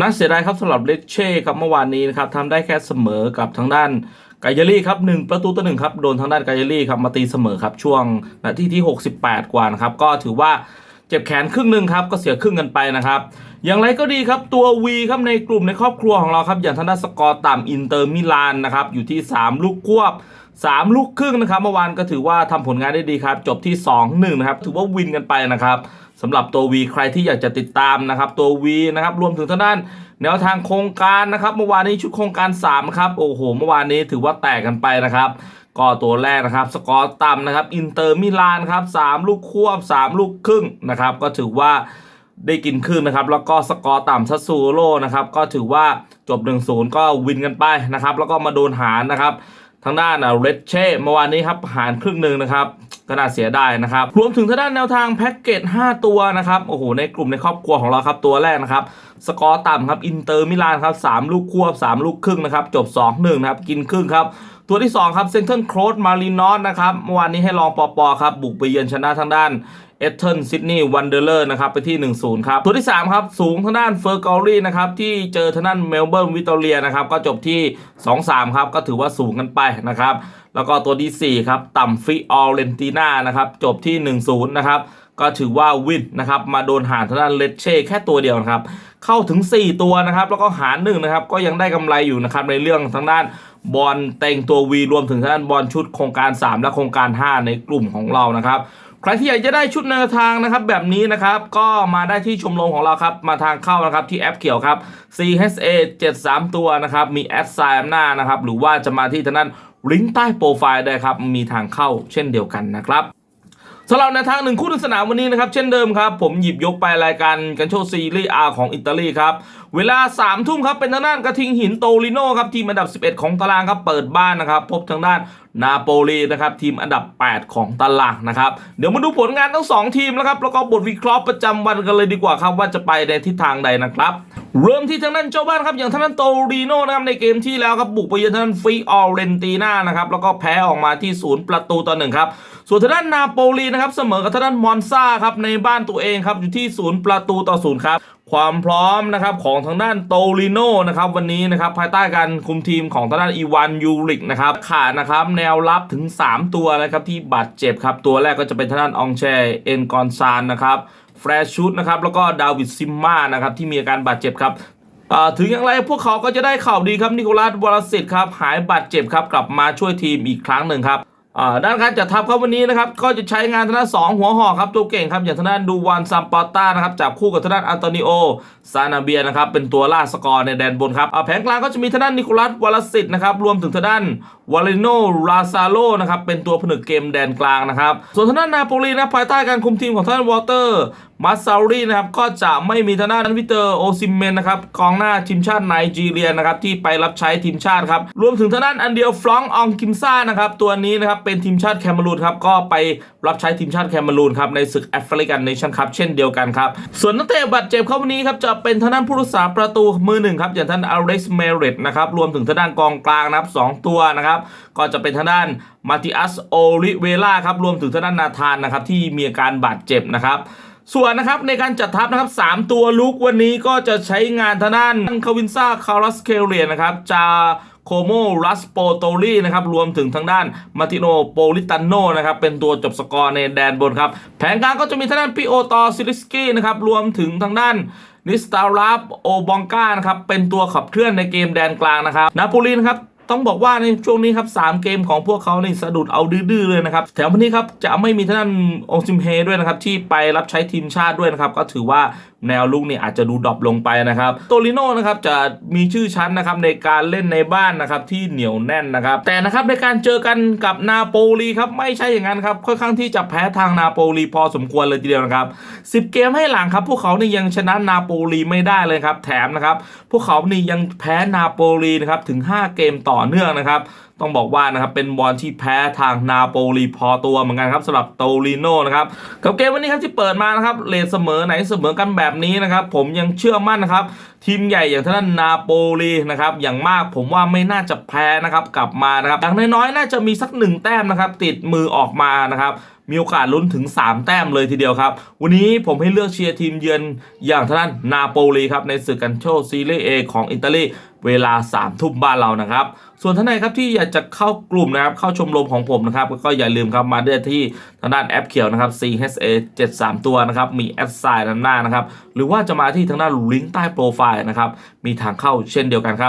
น่าเสียดายครับสำหรับเลเช่ครับเมื่อวานนี้นะครับทำได้แค่เสมอกับทางด้านกายลี่ครับหนึ่งประตูต่อหนึ่งครับโดนทางด้านกายลี่ครับมาตีเสมอครับช่วงนาทีที่ 68 กว่านะครับก็ถือว่าเจ็บแขนครึ่งหนึ่งครับก็เสียครึ่งกันไปนะครับอย่างไรก็ดีครับตัว V ครับในกลุ่มในครอบครัวของเราครับอย่างทางด้านสกอร์ต่ำอินเตอร์มิลานนะครับอยู่ที่ 3 ลูกควบ 3 ลูกครึ่งนะครับเมื่อวานก็ถือว่าทำผลงานได้ดีครับจบที่ 2-1นะครับถือว่าวินกันไปนะครับ สำหรับตัว V ใครที่อยากจะติดตามนะครับตัว V นะครับรวมถึงทางด้านแนวทางโครงการนะครับเมื่อวานนี้ชุดโครงการ3ครับโอ้โหเมื่อวานนี้ถือว่าแตกกันไปนะครับก็ตัวแรกนะครับ สกอร์ต่ำนะครับ อินเตอร์มิลานครับ3ลูกควบ 3 ลูกครึ่งนะครับ ก็ถือว่าได้กินครึ่งนะครับ แล้วก็สกอร์ต่ำซัสซูโร่นะครับ ก็ถือว่าจบ 1-0 ก็วินกันไปนะครับ แล้วก็มาโดนหารนะครับ ทางด้านเรดเช่เมื่อวานนี้ครับหารครึ่งหนึ่งนะครับก็น่าเสียดายนะครับ รวมถึงทางด้านแนวทางแพ็กเกจ 5 ตัวนะครับโอ้โหในกลุ่มในครอบครัวของเราครับตัวแรกนะครับ สกอร์ต่ำครับอินเตอร์มิลานครับ3ลูกควบ3ลูกครึ่งนะครับจบ 2-1นะครับกินครึ่งครับตัวที่ 2 ครับเซนเทนโครสมารีนอสนะครับเมื่อวานนี้ให้ลองปอปอครับบุกไปเยือนชนะทางด้าน เอเทนซิดนีย์วันเดอร์เลอร์นะครับไปที่ 1-0 ครับตัวที่ 3 ครับ สูงทางด้านเฟอร์กอรี่นะครับที่เจอทางด้านเมลเบิร์นวิตอเรียนะครับก็จบที่ 2-3 ครับ ก็ถือว่าสูงกันไปนะครับ แล้วก็ตัวที่ 4 ครับ ต่ำฟิออเรนติน่านะครับจบที่ 1-0 นะครับก็ถือว่าวินนะครับมาโดนหารทางด้านเลเช่แค่ตัวเดียวนะครับเข้าถึง 4 ตัวนะครับแล้วก็หารหนึ่งนะครับก็ยังได้กำไรอยู่นะครับในเรื่องทางด้านบอลแต่งตัววีรวมถึงทางด้านบอลชุดโครงการ 3 และโครงการ 5 ในกลุ่มของเรานะครับ ใครที่อยากจะได้ชุดแนวทางนะครับแบบนี้นะครับก็มาได้ที่ชมรมของเราครับมาทางเข้านะครับที่แอปเขียวครับ CHA 73 ตัวนะครับมีแอดไซน์หน้านะครับหรือว่าจะมาที่ทางด้านลิงก์ใต้โปรไฟล์ได้ครับมีทางเข้าเช่นเดียวกันนะครับ สำหรับในทางหนึ่งคู่ในสนามวันนี้นะครับ เช่นเดิมครับ ผมหยิบยกไปรายการกันโชว์ซีรีส์อาของอิตาลีครับ เวลา3ามทุ่มครับ เป็นทางด้านกระทิงหินโตริโนครับ ทีมอันดับ 11 ของตารางครับ เปิดบ้านนะครับ พบทางด้านนาโปลีนะครับ ทีมอันดับ 8 ของตารางนะครับ เดี๋ยวมาดูผลงานทั้ง 2 ทีมแล้วครับแล้วก็บทวิเคราะห์ประจำวันกันเลยดีกว่าครับว่าจะไปในทิศทางใดนะครับ เริ่มที่ทางด้านเจ้าบ้านครับอย่างทางด้านโตริโน่นะครับในเกมที่แล้วครับบุกไปเยือนทางด้านฟีออเรนติน่านะครับแล้วก็แพ้ออกมาที่ศูนย์ประตูต่อหนึ่งครับส่วนทางด้านนาโปลีนะครับเสมอกับทางด้านมอนซาครับในบ้านตัวเองครับอยู่ที่ศูนย์ประตูต่อศูนย์ครับความพร้อมนะครับของทางด้านโตริโนนะครับวันนี้นะครับภายใต้การคุมทีมของทางด้านอีวานยูริกนะครับขาดนะครับแนวรับถึง 3 ตัวนะครับที่บาดเจ็บครับตัวแรกก็จะเป็นทางด้านองแชเอ็นกอนซานนะครับ แฟรชุดนะครับแล้วก็ดาวิดซิมมานะครับที่มีอาการบาดเจ็บครับถึงอย่างไรพวกเขาก็จะได้ข่าวดีครับนิโคลัสวรสิทธิ์ครับหายบาดเจ็บครับกลับมาช่วยทีมอีกครั้งหนึ่งครับด้านการจัดทัพครับวันนี้นะครับก็จะใช้งานทางด้านสองหัวหอกครับตัวเก่งครับอย่างทางด้านดูวานซัมปอต้านะครับจับคู่กับทางด้านอันโตนิโอซานาเบียนะครับเป็นตัวล่าสกอร์ในแดนบนครับแผงกลางก็จะมีทางด้านนิโคลัสวรสิทธิ์นะครับรวมถึงทางด้านวาเลโนราซาโลนะครับเป็นตัวผนึกเกมแดนกลางนะครับส่วนทางด้านนาโปลีนะภายใต้การคุมทีมของทางด้านวอเตอร์ มาซารีนะครับก็จะไม่มีทางด้านวิเตอร์โอซิมเมนนะครับกองหน้าทีมชาติไนจีเรียนะครับที่ไปรับใช้ทีมชาติครับรวมถึงทางด้านอันเดียวฟลองอองกิมซ่านะครับตัวนี้นะครับเป็นทีมชาติแคเมรูนครับก็ไปรับใช้ทีมชาติแคเมรูนครับในศึกแอฟริกันเนชั่นคัพเช่นเดียวกันครับส่วนนักเตะบาดเจ็บเข้าวันนี้ครับจะเป็นทางด้านผู้รักษาประตูมือหนึ่งครับอย่างท่านอาริสเมเรตนะครับรวมถึงทางด้านกองกลางนะครับสองตัวนะครับก็จะเป็นทางด้านมาติอัสโอริเวล่าครับรวมถึงทางด้านนาธานนะครับที่มีอาการบาดเจ็บนะครับ ส่วนนะครับในการจัดทัพนะครับ 3 ตัวลุกวันนี้ก็จะใช้งานทางด้านคาวินซ่าคารัสเคเรียนะครับจาโคโมรัสโปโตรีนะครับรวมถึงทางด้านมาติโนโปลิตันโนนะครับเป็นตัวจบสกอร์ในแดนบนครับ แผนการก็จะมีทางด้านปิโอตอซิลิสกี้นะครับรวมถึงทางด้านนิสตาราฟโอบองกานะครับเป็นตัวขับเคลื่อนในเกมแดนกลางนะครับนาโปลีนะครับ ต้องบอกว่าในช่วงนี้ครับสามเกมของพวกเขานี่สะดุดเอาดื้อเลยนะครับแถมวันนี้ครับจะไม่มีทางด้านองซิมเฮด้วยนะครับที่ไปรับใช้ทีมชาติด้วยนะครับก็ถือว่าแนวลุกนี่อาจจะดูดรอปลงไปนะครับโตลิโนนะครับจะมีชื่อชั้นนะครับในการเล่นในบ้านนะครับที่เหนียวแน่นนะครับ แต่นะครับในการเจอกันกับนาโปลีครับไม่ใช่อย่างนั้นครับค่อนข้างที่จะแพ้ทางนาโปลีพอสมควรเลยทีเดียวนะครับ10 เกมให้หลังครับพวกเขานี่ยังชนะนาโปลีไม่ได้เลยครับแถมนะครับพวกเขานี่ยังแพ้นาโปลีนะครับถึง 5 เกมต่อ่อเนื่องนะครับ ต้องบอกว่านะครับเป็นบอลที่แพ้ทางนาโปลีพอตัวเหมือนกันครับสำหรับโตลิโนนะครับกับเกมวันนี้ครับที่เปิดมานะครับเลทเสมอไหนเสมอกันแบบนี้นะครับ ผมยังเชื่อมั่นนะครับทีมใหญ่อย่างท่านนาโปลีนะครับอย่างมากผมว่าไม่น่าจะแพ้นะครับกลับมานะครับอย่างน้อยๆน่าจะมีสักหนึ่งแต้มนะครับติดมือออกมานะครับ มีโอกาสลุ้นถึง 3 แต้มเลยทีเดียวครับ วันนี้ผมให้เลือกเชียร์ทีมเยือนอย่างทางด้านนาโปลีครับในศึกกันโชซีเรียเอของอิตาลีเวลา3ทุ่มบ้านเรานะครับ ส่วนท่านใดครับที่อยากจะเข้ากลุ่มนะครับ เข้าชมรมของผมนะครับ ก็อย่าลืมครับมาได้ที่ทางด้านแอปเขียวนะครับ CHA 73 ตัวนะครับ มีแอดไซน์ด้านหน้านะครับ หรือว่าจะมาที่ทางด้านลิงก์ใต้โปรไฟล์นะครับ มีทางเข้าเช่นเดียวกันครับ